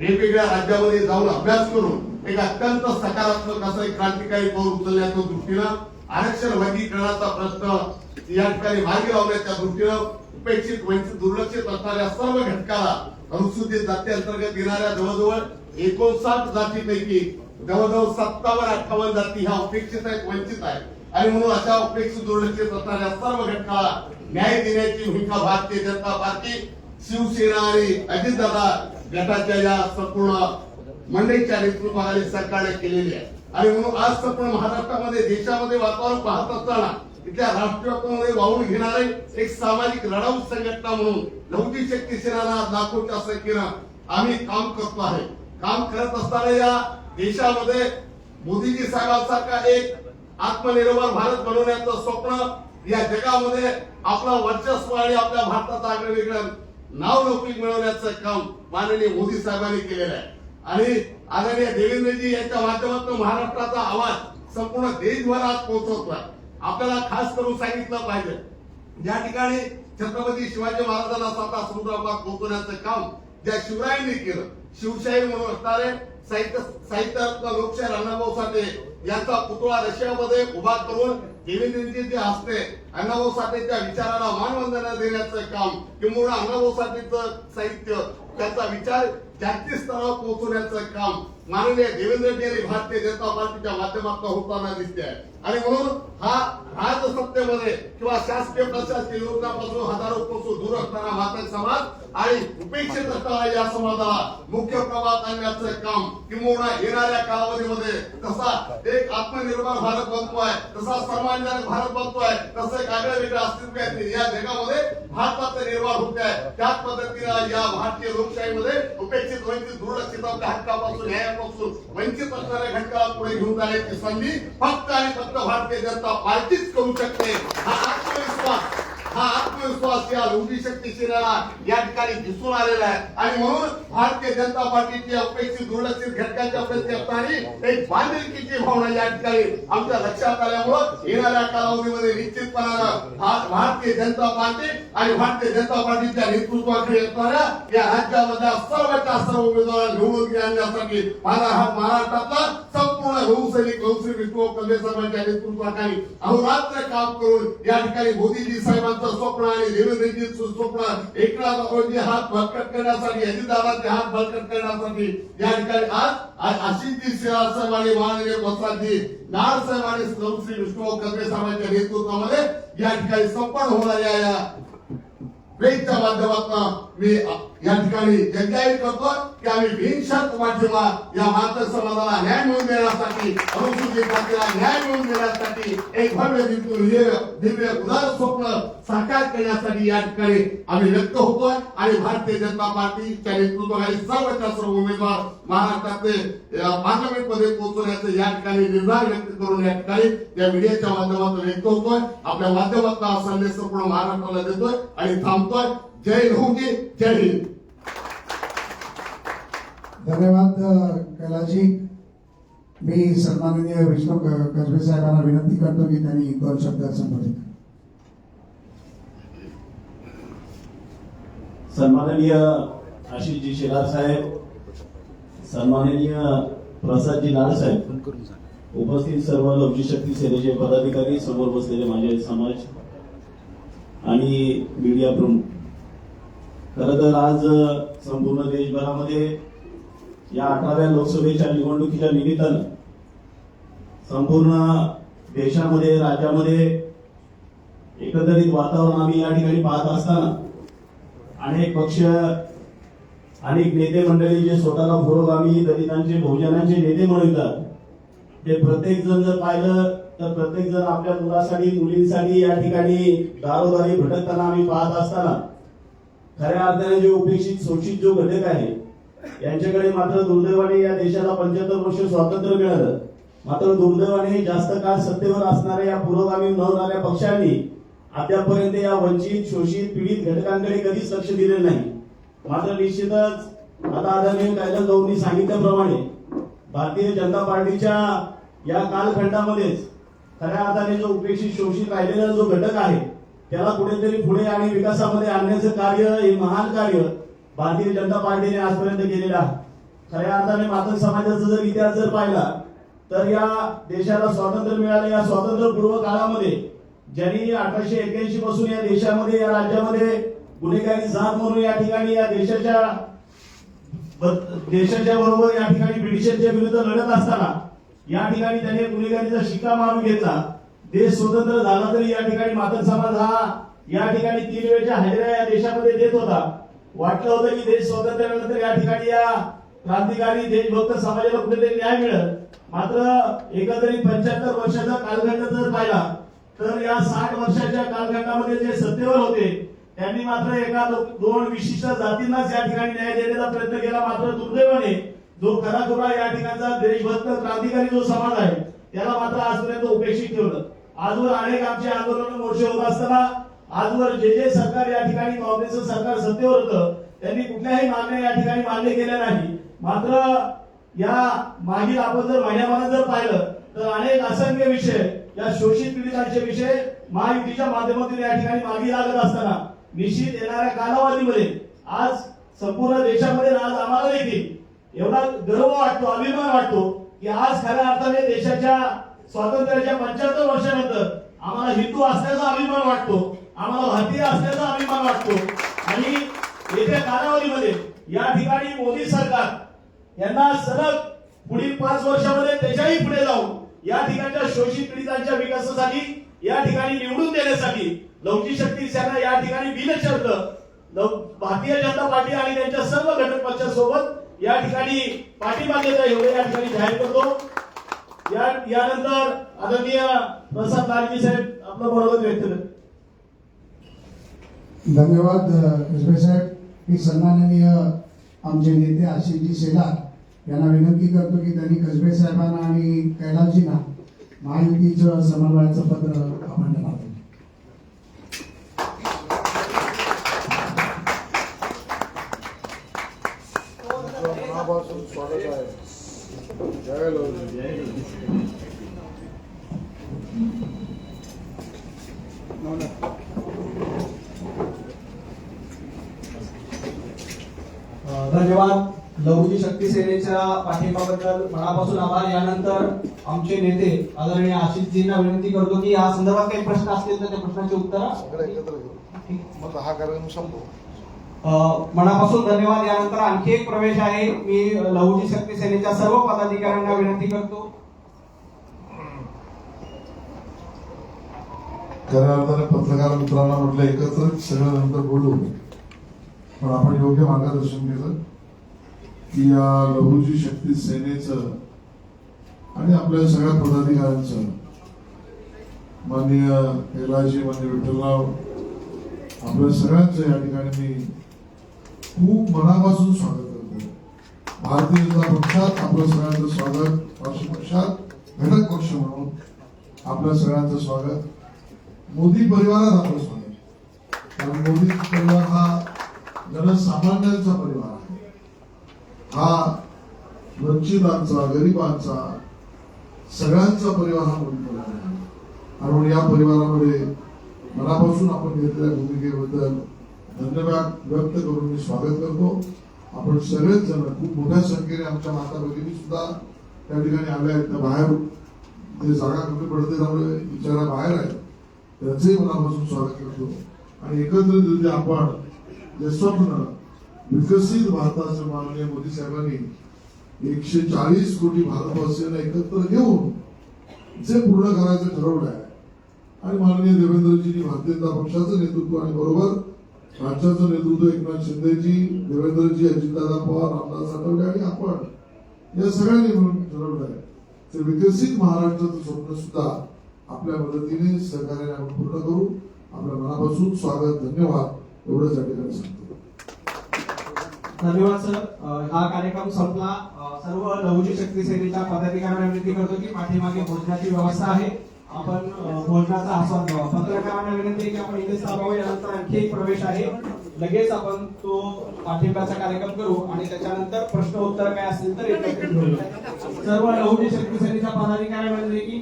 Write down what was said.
वेगवेगळ्या राज्यामध्ये जाऊन अभ्यास करून एक अत्यंत सकारात्मक असं एक क्रांतिकारी पाऊल उचलण्याच्या दृष्टीनं. आरक्षण वर्गीकरणाचा प्रश्न या ठिकाणी मार्गी लावण्याच्या दृष्टीनं. उपेक्षित वंचित दुर्लक्षित असणाऱ्या सर्व घटकाला अनुसूचित जाती अंतर्गत येणाऱ्या जवळजवळ एकोणसाठ जातीपैकी जवळजवळ सत्तावन्न अठ्ठावन्न जाती ह्या उपेक्षित आहेत वंचित आहेत. आणि म्हणून अशा उपेक्षित दुर्लक्षित असणाऱ्या सर्व घटकाला न्याय देण्याची भूमिका भारतीय जनता पार्टी शिवसेना आणि अजितदादा गटाच्या या संपूर्ण मंडईच्या नेतृत्वाखाली सरकारने केलेली आहे. आणि म्हणून आज संपूर्ण महाराष्ट्रामध्ये देशामध्ये वातावरण पाहत असताना इथल्या राष्ट्रवादामध्ये वाहून घेणारे एक सामाजिक लढाऊ संघटना म्हणून लवटी शक्ती सेना लाखोच्या संख्येनं आम्ही काम करतो आहे. काम करत असताना या देशामध्ये मोदीजी साहेबांसारखा एक आत्मनिर्भर भारत बनवण्याचं स्वप्न या जगामध्ये आपलं वर्चस्व आणि आपल्या भारताचं आगळं नाव लौकिक मिळवण्याचं काम माननीय मोदी साहेबांनी केलेलं आहे. आणि आदरणीय देवेंद्रजी यांच्या माध्यमातून महाराष्ट्राचा आवाज संपूर्ण देशभरात पोहोचवतोय. आपल्याला खास करून सांगितलं पाहिजे. ज्या ठिकाणी छत्रपती शिवाजी महाराजांना स्वतः समुद्रापार पोहोचवण्याचं काम ज्या शिवरायांनी केलं शिवशाही म्हणून असणारे साहित्य साहित्य लोकशाही अण्णाभाऊ साठे यांचा पुतळा रशियामध्ये उभा करून देवेंद्रजी जे असते अण्णाभाऊ साठेच्या विचाराला मानवंदना देण्याचं काम किंवा अण्णाभाऊ साठेचं साहित्य त्याचा विचार जागतिक स्तरावर पोहोचवण्याचं काम माननीय देवेंद्र यांनी भारतीय जनता पार्टीच्या माध्यमातून होताना दिसते आहे. आणि म्हणून हा राजसत्तेमध्ये किंवा शासकीय प्रशासकीय योजनापासून हजारो पासून दूर असणारा माता समाज आणि उपेक्षित असणारा या समाजाला मुख्य प्रवाहात आणण्याचं काम किंवा येणाऱ्या कालावधीमध्ये कसा एक आत्मनिर्भर भारत बनतोय तसा सर्वांगीण भारत बनतोय तसं एक आगळं वेगळं अस्तित्व आहे या जगामध्ये भारताचं निर्माण होत आहे. त्याच पद्धतीनं या भारतीय लोकशाहीमध्ये उपेक्षित वंचित दुर्लक्षित आपल्या हक्कापासून न्यायापासून वंचित असणाऱ्या घटकाला पुढे घेऊन जाण्याची संधी फक्त आणि फक्त भारतीय जनता पार्टीच करू शकते. हा आत्मविश्वास हा आत्मविश्वास या लोधी शक्ती सेनेला या ठिकाणी दिसून आलेला आहे. आणि म्हणून भारतीय जनता पार्टीच्या अपेक्षित दुर्लक्षित घटकांच्या प्रति असणारी एक बांधिलकीची भावना या ठिकाणी आमच्या लक्षात आल्यामुळं येणाऱ्या कालावधीमध्ये निश्चितपणानं भारतीय जनता पार्टी आणि भारतीय जनता पार्टीच्या नेतृत्वाकडे असणाऱ्या या राज्यामधल्या सर्वच्या सर्व उमेदवार निवडून आणण्यासाठी माझा हा महाराष्ट्रातला संपूर्ण नौसैनिक नौश्री विष्णू कल्ले साहेबांच्या नेतृत्वाखाली अहोरात्र काम करून या ठिकाणी मोदीजी साहेबांचं स्वप्न आणि देवेंद्रजींचं स्वप्न एकनाथजी हात बळकट करण्यासाठी अजितदादांचे हात बळकट करण्यासाठी या ठिकाणी आज अशी जी सेवा साहेब आणि माननीय प्रसादजी नाड साहेब आणि श्री विष्णू कल्ले साहेबांच्या नेतृत्वामध्ये या ठिकाणी संपन्न होणाऱ्या या माध्यमातून मी या ठिकाणी जगजाहीर करतो की आम्ही बिनशर्त पाठिंबा या मातृ समाजाला न्याय मिळवून देण्यासाठी अनुसूचित जातीला न्याय मिळवून देण्यासाठी एक भव्य दिव्य दिव्य उदार स्वप्न साकार करण्यासाठी या ठिकाणी आम्ही व्यक्त होतोय. आणि भारतीय जनता पार्टीच्या नेतृत्वाखाली सर्वच्या सर्व उमेदवार महाराष्ट्रातले पार्लमेंटमध्ये पोहोचवण्याचे या ठिकाणी निर्धार व्यक्त करून या ठिकाणी या मीडियाच्या माध्यमातून व्यक्त होतोय. आपल्या माध्यमातून संदेश संपूर्ण महाराष्ट्राला देतोय. आणि थांब थांबतोय जय लहुजी जय हिंद धन्यवाद कैलाजी मी सन्माननीय विष्णू क- कसबे साहेबांना विनंती करतो की त्यांनी दोन शब्द संबोधित. सन्माननीय आशिषजी शिरार साहेब सन्माननीय प्रसादजी नाड साहेब उपस्थित सर्व लवजी शक्ती सेनेचे पदाधिकारी समोर बसलेले माझे समाज आणि मीडिया प्रमुख. खर तर आज संपूर्ण देशभरामध्ये या अठराव्या लोकसभेच्या निवडणुकीच्या निमित्तानं संपूर्ण देशामध्ये राज्यामध्ये एकंदरीत वातावरण आम्ही या ठिकाणी पाहत असताना अनेक पक्ष अनेक नेते मंडळी जे स्वतःला पुरोगामी दलितांचे बहुजनांचे नेते म्हणतात हे प्रत्येक जण जर पाहिलं तर प्रत्येक जण आपल्या मुलासाठी मुलींसाठी या ठिकाणी दारोदारी भटकताना आम्ही पाहत असताना खऱ्या अर्थाने जे उपेक्षित शोषित जो घटक आहे यांच्याकडे मात्र दुर्दैवाने या देशाला पंच्याहत्तर वर्ष स्वातंत्र्य मिळालं. मात्र दुर्दैवाने जास्त काळ सत्तेवर असणाऱ्या या पुरोगामी न होणाऱ्या पक्षांनी अद्यापर्यंत या वंचित शोषित पीडित घटकांकडे कधीच लक्ष दिले नाही. मात्र निश्चितच आता आदरणीय कायदा गौरनी सांगितल्याप्रमाणे भारतीय जनता पार्टीच्या या कालखंडामध्येच खऱ्या अर्थाने जो उपेक्षित शोषित राहिलेला जो घटक आहे त्याला कुठेतरी पुढे आणि विकासामध्ये आणण्याचं कार्य हे महान कार्य भारतीय जनता पार्टीने आजपर्यंत केलेलं आहे. खऱ्या अर्थाने मातंग समाजाचा जर इतिहास जर पाहिला तर या देशाला स्वातंत्र्य मिळालं या स्वातंत्र्यपूर्व काळामध्ये ज्यांनी अठराशे एक्याऐंशी पासून या देशामध्ये या राज्यामध्ये गुन्हेगारी जात म्हणून या ठिकाणी या देशाच्या देशाच्या बरोबर या ठिकाणी ब्रिटिशांच्या विरुद्ध लढत असताना या ठिकाणी त्यांनी गुन्हेगारीचा शिक्का मारून घेतला. देश स्वतंत्र झाला तरी या ठिकाणी मातक समाज हा या ठिकाणी तीन वेळच्या हजेऱ्या या देशामध्ये देत होता. वाटलं होतं की देश स्वतंत्र झाल्यानंतर या ठिकाणी या क्रांतिकारी देशभक्त समाजाला कुठेतरी न्याय मिळत मात्र एकंदरीत पंच्याहत्तर वर्षाचा कालखंड जर पाहिला तर या साठ वर्षाच्या कालखंडामध्ये जे सत्तेवर होते त्यांनी मात्र एका दोन विशिष्ट जातींनाच या ठिकाणी न्याय देण्याचा प्रयत्न केला. मात्र दुर्दैवाने जो खराखुरा या ठिकाणचा देशभक्त क्रांतिकारी जो समाज आहे त्याला मात्र आजपर्यंत उपेक्षित ठेवलं. आजवर अनेक आमचे आंदोलन मोर्चे होत असताना आजवर जे जे सरकार या ठिकाणी काँग्रेसचं सरकार सत्तेवर होतं त्यांनी कुठल्याही मागण्या या ठिकाणी मान्य केल्या नाही. मात्र या मागील आपण जर महिन्याभरात जर पाहिलं तर अनेक असंख्य विषय या शोषित पीडितांचे विषय महायुतीच्या माध्यमातून या ठिकाणी मागे लागत असताना निश्चित येणाऱ्या कालावधीमध्ये आज संपूर्ण देशामध्ये आज आम्हाला देखील एवढा गर्व वाटतो अभिमान वाटतो की आज खऱ्या अर्थाने देशाच्या स्वातंत्र्याच्या पंच्याहत्तर वर्षानंतर आम्हाला हिंदू असल्याचा अभिमान वाटतो आम्हाला भारतीय असल्याचा अभिमान वाटतो. आणि येत्या कालावधीमध्ये या ठिकाणी मोदी सरकार यांना सलग पुढील पाच वर्षामध्ये त्याच्याही पुढे जाऊन या ठिकाणच्या शोषित पीडितांच्या विकासासाठी या ठिकाणी निवडून देण्यासाठी लवची शक्ती सेना या ठिकाणी बिनशर्त भारतीय जनता पार्टी आणि त्यांच्या सर्व घटक पक्षासोबत या ठिकाणी पाठिंबा देत एवढे या ठिकाणी जाहीर करतो. या यानंतर आदरणीय प्रसाद लालजी साहेब आपलं मनोगत व्यक्त धन्यवाद कसबे साहेब. मी सन्माननीय आमचे नेते आशिषजी शेलार यांना विनंती करतो की त्यांनी कसबे साहेबांना आणि कैलासजींना महायुतीचं समन्वयाचं पत्र आपण द्यावं. मनापासून स्वागत आहे जय लवजी अ, धन्यवाद. लघुजी शक्ती सेनेच्या पाठिंबाबद्दल मनापासून आभार. यानंतर आमचे नेते आदरणीय आशिषजींना विनंती करतो की या संदर्भात काही प्रश्न असतील तर त्या प्रश्नाची उत्तर मग हा कार्यक्रम संपू मनापासून धन्यवाद. यानंतर आणखी एक प्रवेश आहे. मी लहुजी शक्ती सेनेच्या सर्व पदाधिकाऱ्यांना विनंती करतो. खऱ्या अर्थाने पत्रकार मित्रांना म्हटलं एकत्र सगळं नंतर बोलू पण आपण योग्य मार्गदर्शन केलं. की या लघुजी शक्ती सेनेचं आणि आपल्या सगळ्या पदाधिकाऱ्यांचं. माननीय कैलाजी माननीय विठ्ठलराव आपल्या सगळ्यांचं या ठिकाणी मी खूप मनापासून स्वागत करतो. भारतीय जनता पक्षात आपलं सगळ्यांचं स्वागत पक्ष पक्षात घटक पक्ष म्हणून आपल्या सगळ्यांचं स्वागत. मोदी परिवारात आपलं स्वागत. कारण मोदी परिवार हा जनसामान्यांचा परिवार आहे. हा वंचितांचा गरिबांचा सगळ्यांचा परिवार हा मोदी परिवार आहे. म्हणून या परिवारामध्ये मनापासून आपण घेतलेल्या भूमिकेबद्दल धन्यवाद व्यक्त करून मी स्वागत करतो. आपण सगळेच जण खूप मोठ्या संख्येने आमच्या माता भगिनी सुद्धा त्या ठिकाणी आल्या आहेत. त्या बाहेर जे जागा कमी पडते त्यामुळे बिचारा बाहेर आहे त्याचंही मनापासून स्वागत करतो. आणि एकत्रित आपण जे स्वप्न विकसित भारताचं माननीय मोदी साहेबांनी एकशे चाळीस कोटी भारतवासियांना एकत्र घेऊन जे पूर्ण करायचं ठरवलं आहे. आणि माननीय देवेंद्रजींनी भारतीय जनता पक्षाचं नेतृत्व आणि बरोबर राज्याचं नेतृत्व एकनाथ शिंदेजी देवेंद्रजी अजितदादा पवार रामदास आठवले आणि आपण या सगळ्यांनी मिळून ठरवलं आहे ते विकसित महाराष्ट्राचं स्वप्न सुद्धा आपल्या मदतीने सहकार्याने आपण पूर्ण करू. आपल्या मनापासून स्वागत धन्यवाद. एवढंच या ठिकाणी सांगतो. धन्यवाद सर. हा कार्यक्रम संपला. सर्व लघुजी शक्ती सेनेच्या पदाधिकाऱ्यांना विनंती करतो की पाठीमागे भोजनाची व्यवस्था आहे. आपण भोजनाचा आस्वाद घ्यावा. पत्रकारांना विनंती आहे की आपण इथे थांबावं यानंतर आणखी एक प्रवेश आहे. लगेच आपण तो पाठिंब्याचा कार्यक्रम करू आणि त्याच्यानंतर प्रश्न उत्तर काय असतील तर सर्व लहुजी शक्ती सेनेच्या पदाधिकाऱ्यांना विनंती की